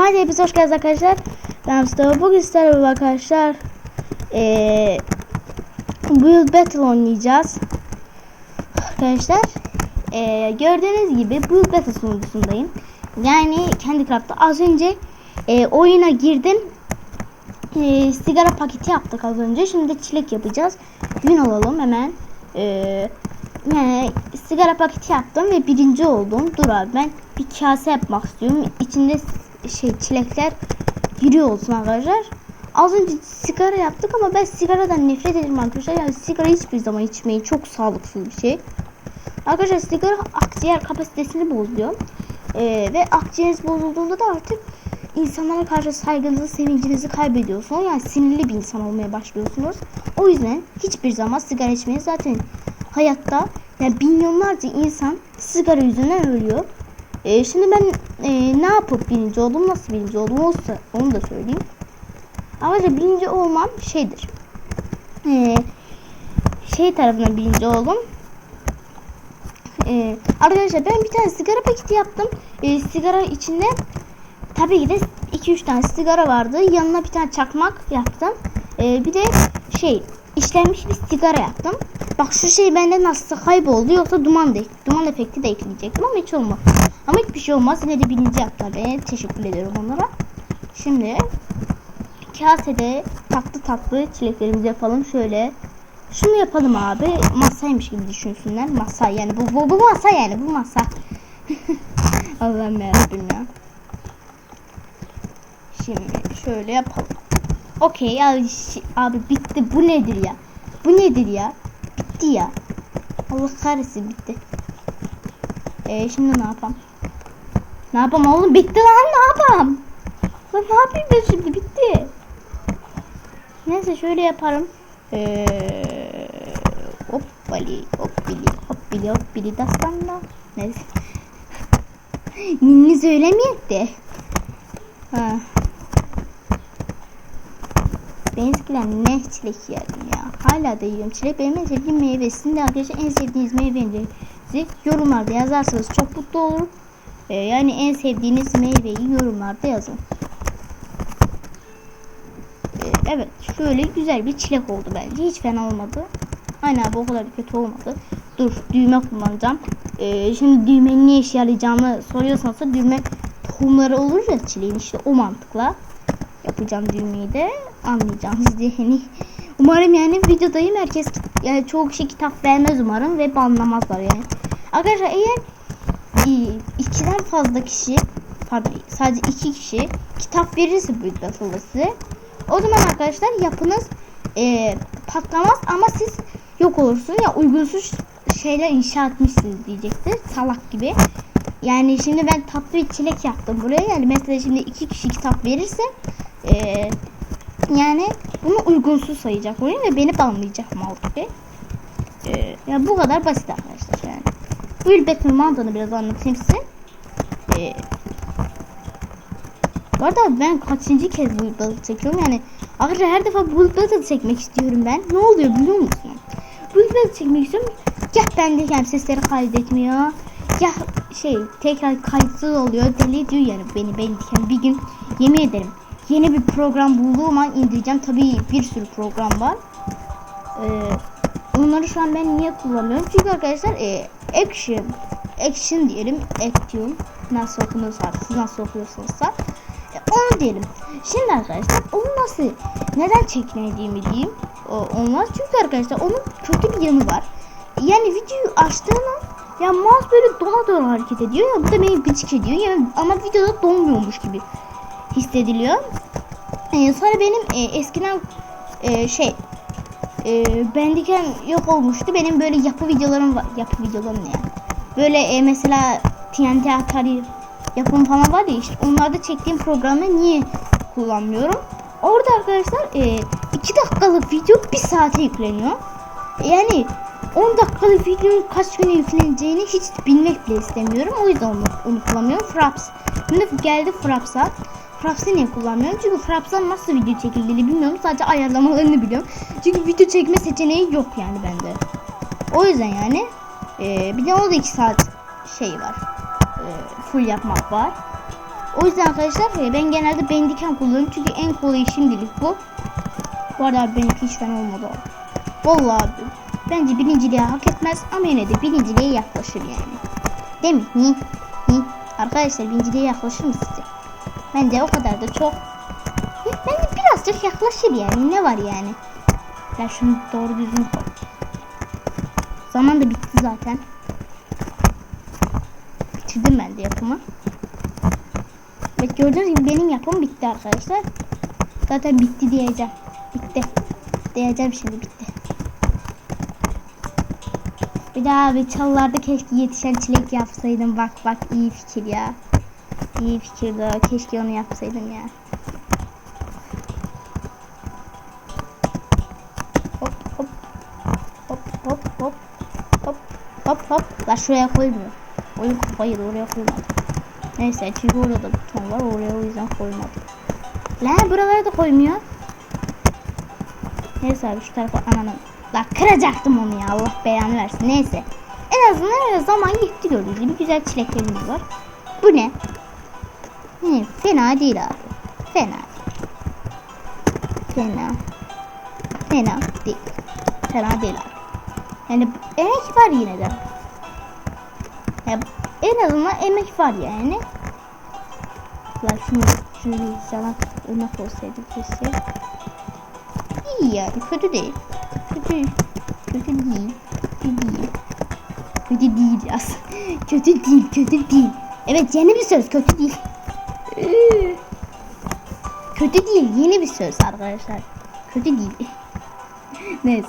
Kanka hepiniz hoş geldiniz arkadaşlar. Ben Mustafa. Bugün sizlerle arkadaşlar ee, Build Battle oynayacağız. Arkadaşlar ee, gördüğünüz gibi Build Battle sunucusundayım. Yani kendi craft'ta az önce ee, oyuna girdim. Ee, sigara paketi yaptık az önce. Şimdi çilek yapacağız. Gün alalım hemen. Ee, yani sigara paketi yaptım ve birinci oldum. Dur abi ben bir kase yapmak istiyorum. İçinde şey çilekler giriyor olsun arkadaşlar. Az önce sigara yaptık ama ben sigaradan nefret ederim arkadaşlar. Yani sigara hiçbir zaman içmeyin. Çok sağlıksız bir şey. Arkadaşlar sigara akciğer kapasitesini bozuyor. Ee, ve akciğeriniz bozulduğunda da artık insanlara karşı saygınızı, sevincinizi kaybediyorsunuz. Yani sinirli bir insan olmaya başlıyorsunuz. O yüzden hiçbir zaman sigara içmeyin. Zaten hayatta yani milyonlarca insan sigara yüzünden ölüyor. Ee, şimdi ben e, ne yapıp birinci oldum, nasıl birinci oldum olsa onu da söyleyeyim. Ayrıca birinci olmam şeydir. Ee, şey tarafından birinci oldum. Ee, arkadaşlar ben bir tane sigara paketi yaptım. Ee, sigara içinde tabii ki de 2-3 tane sigara vardı. Yanına bir tane çakmak yaptım. Ee, bir de şey işlenmiş bir sigara yaptım. Bak şu şey bende nasıl kayboldu yoksa duman da duman efekti de ekleyecektim ama hiç olmaz. Ama hiçbir şey olmaz. Yine de birinci yaptılar beni. Teşekkür ediyorum onlara. Şimdi kasede tatlı tatlı çileklerimizi yapalım. Şöyle şunu yapalım abi. Masaymış gibi düşünsünler. Masa yani bu bu, bu masa yani bu masa. Allah'ım yarabbim ya. Şimdi şöyle yapalım. Okey abi, abi bitti. Bu nedir ya? Bu nedir ya? Bitti ya. Allah kahretsin bitti. Ee, şimdi ne yapalım? Ne yapalım oğlum? Bitti lan ne yapalım? Lan ne yapayım ben şimdi? Bitti. Neyse şöyle yaparım. Ee, hoppali hoppili hoppili hoppili dastanda. Neyse. Ninni söylemeyek de. Ha. Ben eskiden ne çilek yerdim ya. Hala da yiyorum çilek. Benim en sevdiğim meyve. De arkadaşlar en sevdiğiniz meyveleri yorumlarda yazarsanız çok mutlu olurum. Ee, yani en sevdiğiniz meyveyi yorumlarda yazın. Ee, evet şöyle güzel bir çilek oldu bence. Hiç fena olmadı. Aynen bu kadar kötü olmadı. Dur düğme kullanacağım. Ee, şimdi düğmenin ne işe yarayacağını soruyorsanız düğme tohumları olur ya çileğin işte o mantıkla yapacağım düğmeyi de anlayacağınız diye umarım yani videodayım herkes yani çoğu kişi kitap vermez umarım ve banlamazlar yani arkadaşlar eğer ikiden fazla kişi pardon sadece iki kişi kitap verirse büyük basılması o zaman arkadaşlar yapınız e, patlamaz ama siz yok olursunuz. Ya uygunsuz şeyler inşa etmişsiniz diyecektir salak gibi. Yani şimdi ben tatlı bir çilek yaptım buraya. Yani mesela şimdi iki kişi kitap verirse e, yani bunu uygunsuz sayacak. Oyun ve beni banlayacak mal gibi e, yani bu kadar basit arkadaşlar Build Battle mantığını biraz anlatayım size. Ee, bu arada ben kaçıncı kez Build Battle çekiyorum yani arkadaşlar her defa Build Battle çekmek istiyorum ben. Ne oluyor biliyor musun? Build Battle çekmek istiyorum. Ya bende yani sesleri kaydetmiyor. Ya şey tekrar kayıtsız oluyor. Deli diyor yani beni beni yani bir gün yemin ederim yeni bir program bulduğum an indireceğim. Tabii bir sürü program var. Ee, onları şu an ben niye kullanmıyorum? Çünkü arkadaşlar e, action. Action diyelim. Action. Nasıl okunuyorsa siz nasıl okuyorsanız e, onu diyelim. Şimdi arkadaşlar onu nasıl neden çekmediğimi diyeyim. O, olmaz. Çünkü arkadaşlar onun kötü bir yanı var. Yani videoyu açtığında ya mouse böyle dona dona hareket ediyor ya bu da beni gıcık ediyor. Yani ama videoda donmuyormuş gibi hissediliyor. Ee, sonra benim e, eskiden e, şey e, bendiken yok olmuştu. Benim böyle yapı videolarım var. Yapı videolarım ne yani? Böyle e, mesela TNT Atari yapım falan var ya işte onlarda çektiğim programı niye kullanmıyorum? Orada arkadaşlar 2 e, iki dakikalık video bir saate yükleniyor. Yani 10 dakikalık videonun kaç güne yükleneceğini hiç bilmek bile istemiyorum. O yüzden onu, onu kullanmıyorum. Fraps. Şimdi geldi Fraps'a. Fraps'ı niye kullanmıyorum? Çünkü Fraps'tan nasıl video çekildiğini bilmiyorum. Sadece ayarlamalarını biliyorum. Çünkü video çekme seçeneği yok yani bende. O yüzden yani e, bir de o da 2 saat şey var. E, full yapmak var. O yüzden arkadaşlar e, ben genelde Bandicam kullanıyorum. Çünkü en kolayı şimdilik bu. Bu arada benimki hiç fena olmadı. Vallahi abi. Bence birinciliğe hak etmez ama yine de birinciliğe yaklaşır yani. Değil mi? Hı? Hı? Arkadaşlar birinciliğe yaklaşır mı sizce? Bence o kadar da çok. Bence birazcık yaklaşır yani. Ne var yani? Ya şunu doğru düzgün koy. Zaman da bitti zaten. Bitirdim ben de yapımı. Evet gördüğünüz gibi benim yapım bitti arkadaşlar. Zaten bitti diyeceğim. Bitti. Diyeceğim şimdi bitti. Bir daha bir çalılarda keşke yetişen çilek yapsaydım. Bak bak iyi fikir ya. İyi fikirdi o. Keşke onu yapsaydım ya. Hop hop. Hop hop hop. Hop hop hop. La şuraya koymuyor. Oyun kafayı da oraya koymadı. Neyse çünkü orada da buton var. Oraya o yüzden koymadım. La buralara da koymuyor. Neyse abi şu tarafa ananı. La kıracaktım onu ya Allah belanı versin. Neyse. En azından zaman gitti gördüğünüz gibi güzel çileklerimiz var. Bu ne? Hı, fena değil abi. Fena. Fena. Fena değil. Fena değil abi. Yani emek var yine de. Ya, en azından emek var yani. La şunu, şunu yalan örnek olsaydı keşke. İyi yani kötü değil. Kötü, kötü değil. Kötü değil. Kötü değil yaz. kötü değil, kötü değil. Evet yeni bir söz, kötü değil. Kötü değil, yeni bir söz arkadaşlar. Kötü değil. Neyse.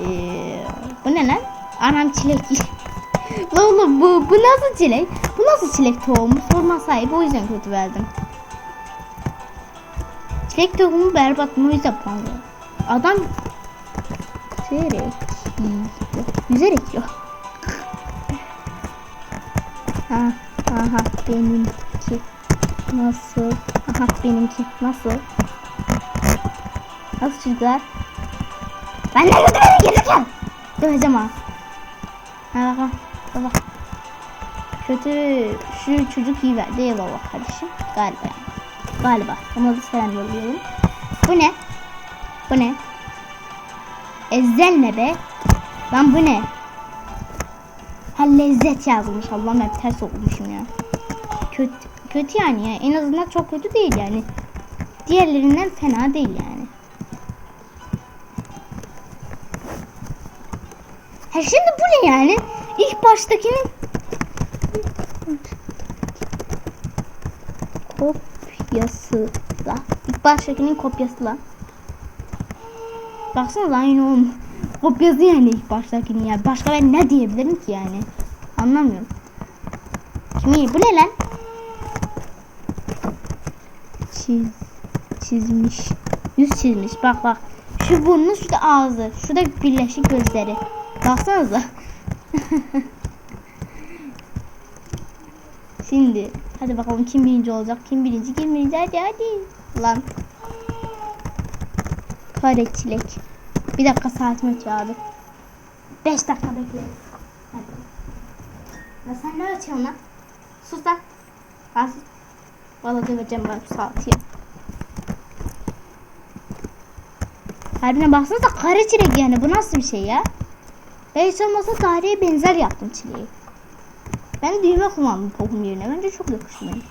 Ee, bu ne lan? Anam çilek. Oğlum bu, bu nasıl çilek? Bu nasıl çilek tohumu? Sorma sahibi o yüzden kötü verdim. Çilek tohumu berbat o yüzden puan. Adam yiyor. Yüzerek yiyor. Ha, aha benimki nasıl? Aha benimki nasıl? Nasıl çocuklar? Ben ne dedim beni gelirken? Döveceğim ha. Ha bak. Kötü şu çocuk iyi verdi eyvallah kardeşim. Galiba. Galiba. Ona da selam yolluyorum. Bu ne? Bu ne? Ezel ne be? Lan bu ne? Ha lezzet yazmış. Allah'ım ben ters okumuşum ya. Kötü, kötü yani ya. En azından çok kötü değil yani. Diğerlerinden fena değil yani. Ha şimdi bu ne yani? İlk baştakinin kopyası la. İlk baştakinin kopyası la. Baksana aynı olmuş. Kopyası yani ilk baştakinin ya. Başka ben ne diyebilirim ki yani? Anlamıyorum. Kimi bu ne lan? Çiz, çizmiş. Yüz çizmiş. Bak bak. Şu burnu, şu da ağzı. Şu da birleşik gözleri. Baksanıza. Şimdi hadi bakalım kim birinci olacak? Kim birinci? Kim birinci? Hadi hadi. Lan. Kare çilek. Bir dakika saatimi abi. Beş dakika bekle. Hadi. Ya sen ne açıyorsun lan? Sus lan. Ben sus. Valla döveceğim ben şu saati ya. Harbine baksanıza kare çilek yani bu nasıl bir şey ya? Ben hiç olmazsa daireye benzer yaptım çileği. Ben düğme kullandım tohum yerine. Bence çok yakıştı benim.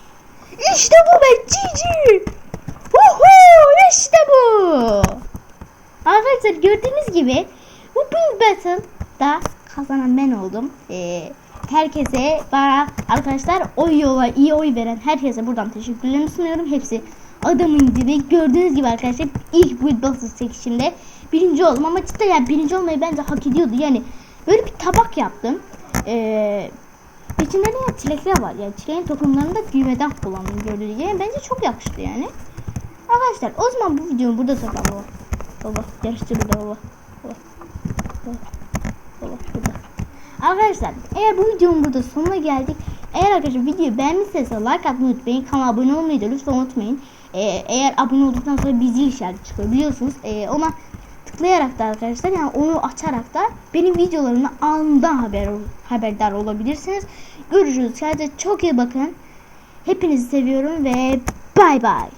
İşte bu be cici. Uhu işte bu. Arkadaşlar gördüğünüz gibi bu Build Battle'da kazanan ben oldum. Ee, herkese bana arkadaşlar oy yola iyi oy veren herkese buradan teşekkürlerimi sunuyorum. Hepsi adamın dibi. Gördüğünüz gibi arkadaşlar ilk Build Battle seçiminde birinci oldum ama cidden yani birinci olmayı bence hak ediyordu. Yani böyle bir tabak yaptım. Ee, İçinde de ya çilekler var. Yani çileğin tohumlarını da düğmeden kullandım gördüğünüz gibi. Bence çok yakıştı yani. Arkadaşlar o zaman bu videomu burada sonra baba. Yarıştı burada baba. Baba. Baba. Baba. Arkadaşlar eğer bu videonun burada sonuna geldik. Eğer arkadaşlar videoyu beğenmişseniz like atmayı unutmayın. Kanala abone olmayı da lütfen unutmayın. Ee, eğer abone olduktan sonra bir zil işareti çıkıyor biliyorsunuz. Ee, ona tıklayarak da arkadaşlar yani onu açarak da benim videolarımı anında haber haberdar olabilirsiniz. Görüşürüz. Kendinize çok iyi bakın. Hepinizi seviyorum ve bay bay.